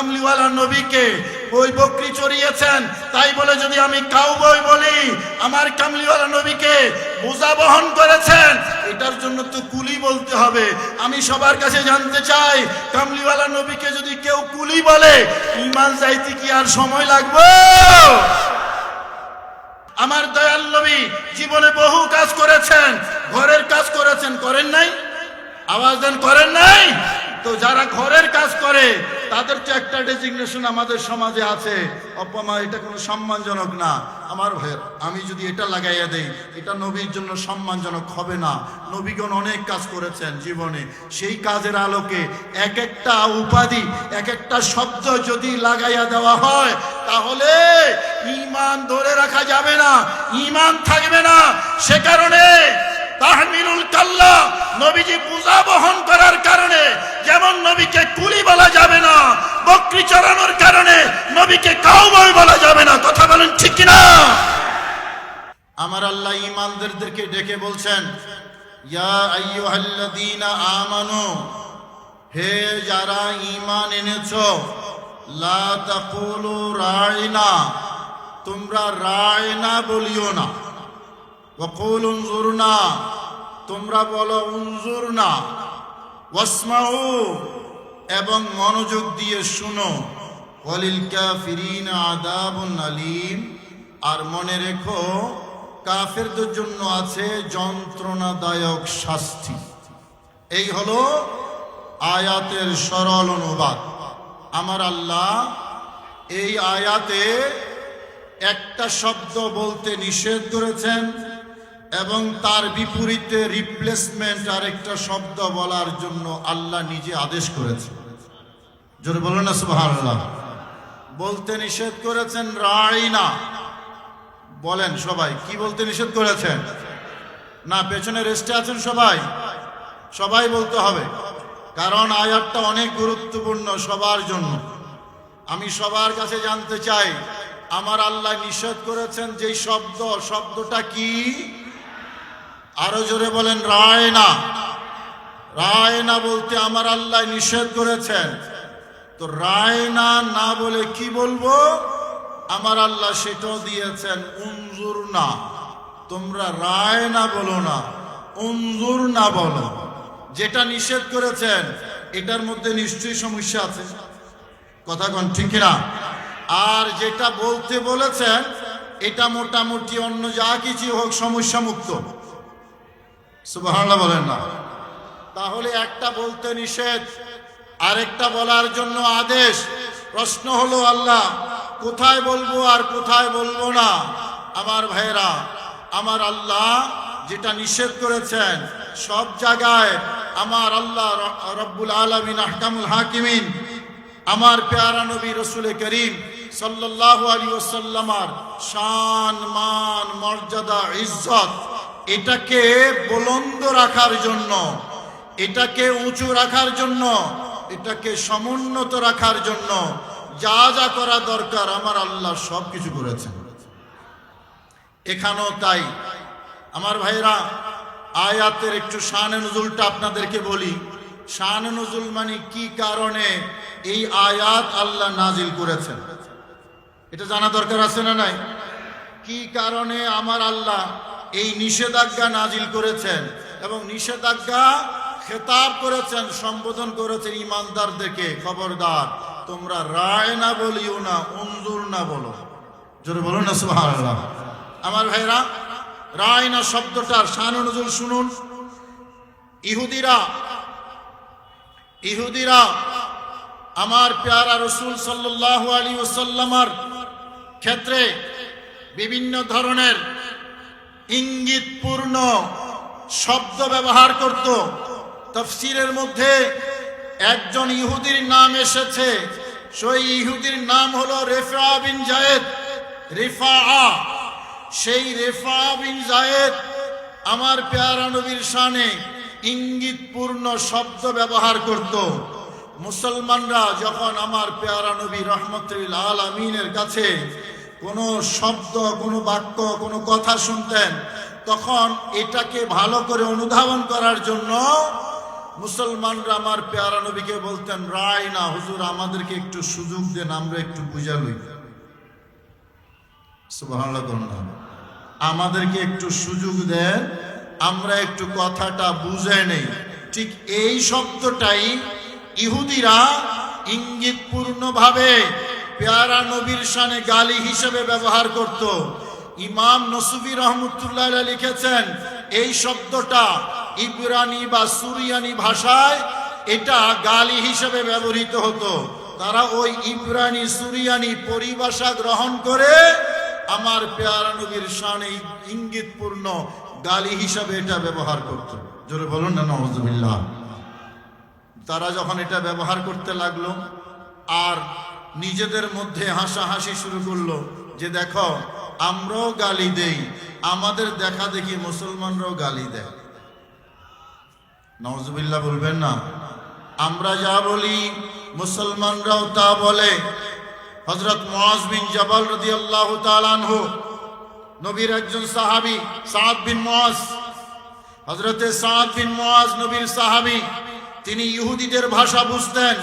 কামলিওয়ালা নবীকে ওই বকরি চড়িয়েছেন। তাই বলে যদি আমি কাউবয় বলি, আমার কামলিওয়ালা নবীকে বোঝা বহন করেছেন, এটার জন্য তো কুলি বলতে হবে। আমি সবার কাছে জানতে চাই, কামলিওয়ালা নবীকে যদি কেউ কুলি বলে, ইমান যাইতে কি আর সময় লাগবে? আমার দয়াল নবী জীবনে বহু কাজ করেছেন, ঘরের কাজ করেছেন, করেন নাই? আওয়াজ দেন, করেন নাই? তো যারা ঘরের কাজ করে, তাদের তো একটা ডেজিগনেশন আমাদের সমাজে আছে। অপমা এটা কোনো সম্মানজনক না। আমার ভাইয়ের, আমি যদি এটা লাগাইয়া দেই, এটা নবীর জন্য সম্মানজনক হবে না। নবীগণ অনেক কাজ করেছেন জীবনে। সেই কাজের আলোকে এক একটা উপাধি, এক একটা শব্দ যদি লাগাইয়া দেওয়া হয়, তাহলে ইমান ধরে রাখা যাবে না, ইমান থাকবে না। সে কারণে তাহমিলুল কাল্লা নবীজি পূজা বহন করার কারণে, যেমন নবীকে কুলি বলা যাবে না, বকরি চড়ানোর কারণে নবীকে কাউবয় বলা যাবে না, কথা বলেন ঠিক কিনা? আমার আল্লাহ ইমানদারদেরকে ডেকে বলছেন, ইয়া আইয়ুহাল্লাযীনা আমানু, হে যারা ঈমান এনেছো, লা তাকুলু রাইনা তোমরা রায়না বলিও না। ওকুল উনজুরনা তোমরা বলো উনজুরনা ওয়াসমাউ এবং মনোযোগ দিয়ে শুনো ওয়ালিল কাফিরিন আদাবুন আলিম আর মনে রেখো কাফেরদের জন্য আছে যন্ত্রণাদায়ক শাস্তি। এই হলো আয়াতের সরল অনুবাদ। আমার আল্লাহ এই আয়াতে একটা শব্দ বলতে নিষেধ করেছেন। এবং তার বিপরীতে রিপ্লেসমেন্ট আরেকটা শব্দ বলার জন্য আল্লাহ নিজে আদেশ করেছেন। জোরে বলেন না, সুবহানাল্লাহ। বলতে নিষেধ করেছেন রাইনা বলেন সবাই, কি বলতে নিষেধ করেছেন? না, পেছনে রেস্টে আছেন সবাই? সবাই বলতে হবে। কারণ আয়াতটা অনেক গুরুত্বপূর্ণ সবার জন্য। আমি সবার কাছে জানতে চাই, আমার আল্লাহ নিষেধ করেছেন যেই শব্দ, শব্দটা কি? আরও জোরে বলেন রায় না রায় না বলতে আমার আল্লাহ নিষেধ করেছেন। তো রায় না না বলে কি বলব? আমার আল্লাহ সেটাও দিয়েছেন, উনজুর না। তোমরা রায় না বলো না, উনজুর না বলো। যেটা নিষেধ করেছেন, এটার মধ্যে নিশ্চয়ই সমস্যা আছে। কথা কন ঠিক না? আর যেটা বলতে বলেছেন, এটা মোটামুটি অন্য যা কিছু হোক সমস্যা মুক্ত সুবহানাল্লাহ বলেন না। তাহলে একটা বলতে নিষেধ, আরেকটা বলার জন্য আদেশ। প্রশ্ন হলো, আল্লাহ, কোথায় বলব আর কোথায় বলব না? আমার ভাইরা আমার আল্লাহ যেটা নিষেধ করেছেন, সব জায়গায় আমার আল্লাহ রব্বুল আলমিন আহকামুল হাকিমিন, আমার পেয়ারা নবী রসুল করিম সাল্লাল্লাহু আলী ওসাল্লামার শান, মান, মর্যাদা, ইজ্জত এটাকে বুলন্দ রাখার জন্য, এটাকে উঁচু রাখার জন্য, এটাকে সমুন্নত রাখার জন্য যা যা করা দরকার আমার আল্লাহ সব কিছু করেছেন। এখানেও তাই। আমার ভাইরা আয়াতের একটু শান নজুলটা আপনাদেরকে বলি। শান নজুল মানে কি কারণে এই আয়াত আল্লাহ নাজিল করেছেন? এটা জানা দরকার আছে না নাই? কি কারণে আমার আল্লাহ এই নিষেধাজ্ঞা নাজিল করেছেন এবং নিষেধাজ্ঞা খেতাব করেছেন, সম্বোধন করেছেন ইমানদারদেরকে। খবরদার, তোমরা রায় না বলিও না, অঞ্জুর না বলো। জোরে বলুন না, সুবহানাল্লাহ। আমার ভাইরা, রায় না শব্দটার শান নজুল শুনুন। ইহুদিরা ইহুদিরা আমার পেয়ারা রসুল সাল্লাহ আলী ওসাল্লামার ক্ষেত্রে বিভিন্ন ধরনের ইঙ্গিতপূর্ণ শব্দ ব্যবহার করত। তফসিরের মধ্যে একজন ইহুদির নাম এসেছে। সেই ইহুদির নাম হলো রেফা বিন জায়েদ। রেফা সেই রেফা বিন জায়েদ আমার পেয়ারা নবীর শানে ইঙ্গিতপূর্ণ শব্দ ব্যবহার করত। মুসলমানরা যখন আমার পেয়ারা নবী রহমতুল আলমিনের কাছে কোনো শব্দ, কোনো বাক্য, কোনো কথা শুনতেন, তখন এটাকে ভালো করে অনুধাবন করার জন্য মুসলমানরা আমার পেয়ারা নবীকে বলতেন, রায় না, হুজুর, আমাদেরকে একটু সুযোগ দেন, আমরা একটু বুঝা লই। আমাদেরকে একটু সুযোগ দেন, আমরা একটু কথাটা বুঝে নেই ঠিক এই শব্দটাই ইহুদিরা ইঙ্গিতপূর্ণভাবে পেয়ারা নবীর শানে গালি হিসেবে ব্যবহার করত। ইমাম নসুবি রহমতুল্লাহ লিখেছেন, এই শব্দটা ইবরানি বা সুরিয়ানি ভাষায় এটা গালি হিসেবে ব্যবহৃত হতো। তারা ওই ইবরানি, সুরিয়ানি পরিভাষা গ্রহণ করে আমার পেয়ারা নবীর শানে ইঙ্গিতপূর্ণ গালি হিসাবে এটা ব্যবহার করত। জোরে বলুন না নজবিল্লাহ তারা যখন এটা ব্যবহার করতে লাগল, আর নিজেদের মধ্যে হাসাহাসি শুরু করল যে দেখো, আমরাও গালি দেই, আমাদের দেখা দেখি মুসলমানরাও গালি দেয়। নজবিল্লাহ বলবেন না, আমরা যা বলি মুসলমানরাও তা বলে। হজরত মুআজ বিন জবাল রাদিয়াল্লাহু তাআলা আনহু, নবীর একজন সাহাবী, সাদ বিন মুআজ হজরতে সাদ বিন মুআজ নবীর সাহাবী, তিনি ইহুদিদের ভাষা বুঝতেন।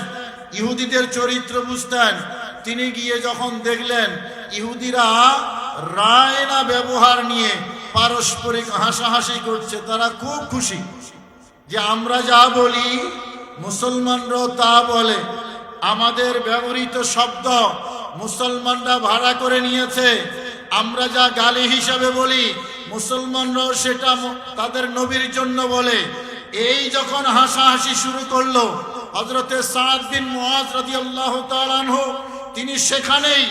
ইহুদিদের চরিত্র বুঝতেন। তিনি গিয়ে যখন দেখলেন, ইহুদিরা রায়না ব্যবহার নিয়ে পারস্পরিক হাসাহাসি করছে, তারা খুব খুশি। যে আমরা যা বলি, মুসলমানরাও তা বলে। আমাদের ব্যবহৃত শব্দ মুসলমানরা ভাড়া করে নিয়েছে। আমরা যা গালি হিসাবে বলি, মুসলমানরাও সেটা তাদের নবীর জন্য বলে। এই যখন হাসাহাসি শুরু করল হজরতে আনহু, তিনি সেখানেই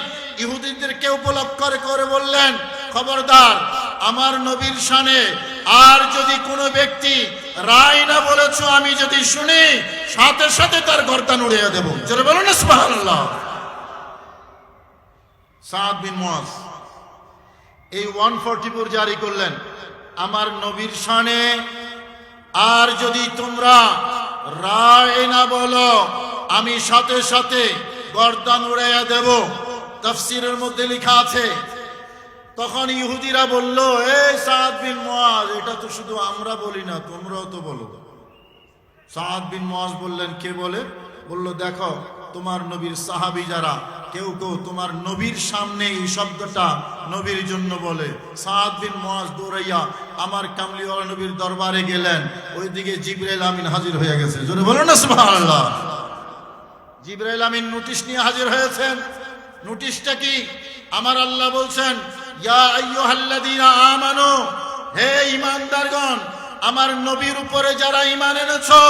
ইহুদিদেরকে উপলক্ষ করে বললেন, খবরদার, আমার নবীর শানে আর যদি কোনো ব্যক্তি রায় না বলেছ, আমি যদি শুনি, সাথে সাথে তার গর্দান উড়িয়ে দেবো। চলে এই ওয়ান ফোর জারি করলেন, আমার নবীর শানে আর যদি তোমরা রায় না বলো, আমি সাথে সাথে গর্দান উড়াইয়া দেব। তফসিরের মধ্যে লেখা আছে, তখন ইহুদিরা বলল এই সাদ বিন মাজ এটা তো শুধু আমরা বলি না, তোমরাও তো বলো। সাদ বিন মাজ বললেন, কে বলে? বলল, দেখো, তোমার নবীর সাহাবি যারা কেউ কেউ তোমার নবীর সামনে এই শব্দটা নবীর জন্য বলে। সাদ বিন মুআজ দৌড়াইয়া আমার কামলিওয়ালা নবীর দরবারে গেলেন। ওইদিকে জিবরাইল আমিন হাজির হয়ে গেছে। জোরে বলো না, সুবহানাল্লাহ। জিব্রাইল আমিন নোটিশ নিয়ে হাজির হয়েছেন। নোটিশটা কি? আমার আল্লাহ বলছেন, ইয়া আইয়ুহাল্লাযীনা আমানু, হে ঈমানদারগণ, আমার নবীর উপরে যারা ঈমান এনেছো,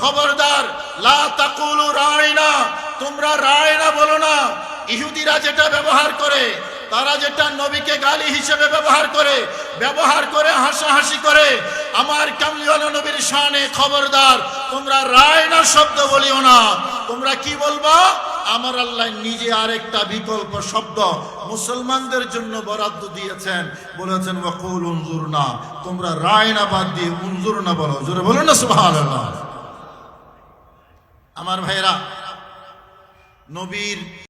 খবরদার, লা তাকুলু রাইনা তোমরা রায়না বলো না। ইহুদিরা যেটা ব্যবহার করে, তারা যেটা নবীকে গালি হিসেবে ব্যবহার করে ব্যবহার করে, হাসাহাসি করে, আমার কামলিওয়ালা নবীর শানে খবরদার। তোমরা রায়না শব্দ বলিও না। তোমরা কি বলব? আমার আল্লাহ নিজে আরেকটা বিকল্প শব্দ মুসলমানদের জন্য বরাদ্দ দিয়েছেন। বলেছেন, ওয়াকুল উনজুর না তোমরা রায়না বাদ দিয়ে উনজুর না বলো। জোরে বলো না, সুবহানাল্লাহ। আমার ভাইরা নবীর